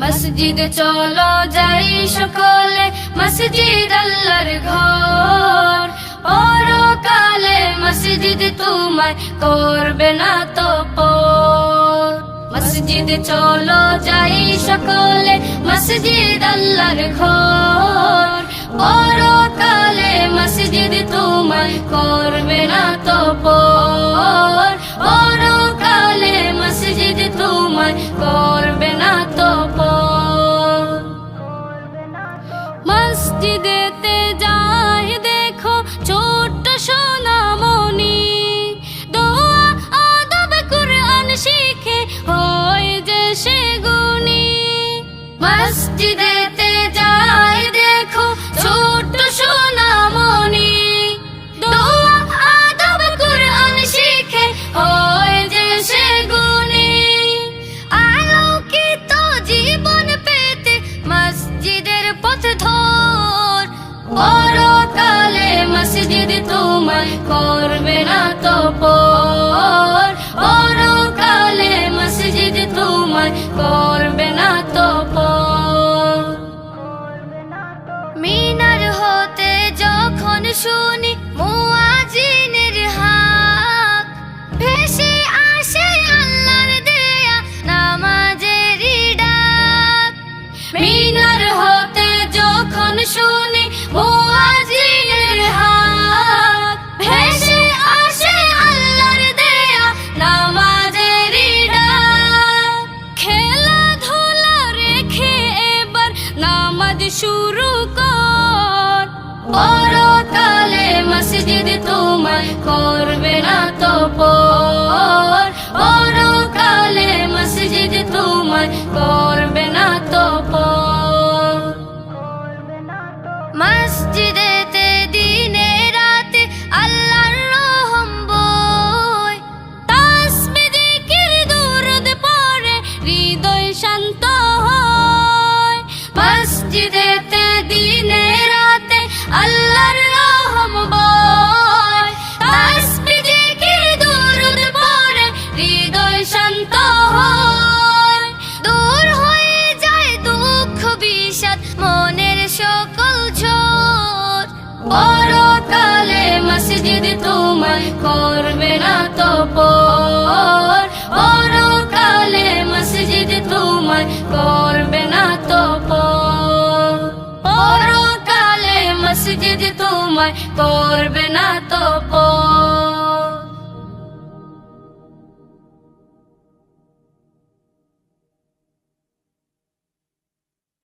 মসজিদে চলো যাই সকলে, মসজিদ আল্লাহর ঘর। পরকালে মসজিদ তোমায় করবে না তো মসজিদে চলো যাই সকলে, মসজিদ আল্লাহর ঘর। পরকালে মসজিদ মসজিদেতে যাই দেখো ছোট্ট সোনামণি। দোয়া, আদব, কুরআন শিখে হয় যে সে গুণী। মসজিদেতে যাই দেখো ছোট্ট সোনামণি। দোয়া, আদব, কুরআন শিখে হয় যে সে গুণী। আলোকিত জীবন পেতে মসজিদের পথ ধর মসজিদ করবে না তো পর মসজিদ তোমায় করবে না তো পর মিনার হতে যখন শুনি শুরু কর। পরকালে মসজিদ তোমায় করবে না তো পর। পরকালে মসজিদ তোমায় করবে না তো পর। মসজিদেতে দিনে রাতে আল্লাহর রহম বই তাসবিহ জিকির, দুরুদ পড়ে হৃদয় শান্ত হয়। মসজিদেতে দিনে রাতে আল্লাহর রহম বই তাসবিহ জিকির দুরুদ পড়ে হৃদয় শান্ত হয় দূর হয়ে যায় দুঃখ বিষাদ মনের সকল ঝোর পরকালে মসজিদ তোমায় করবে না তো পর পরকালে মসজিদ তোমায় করবে যদি তোমায় করবে না তো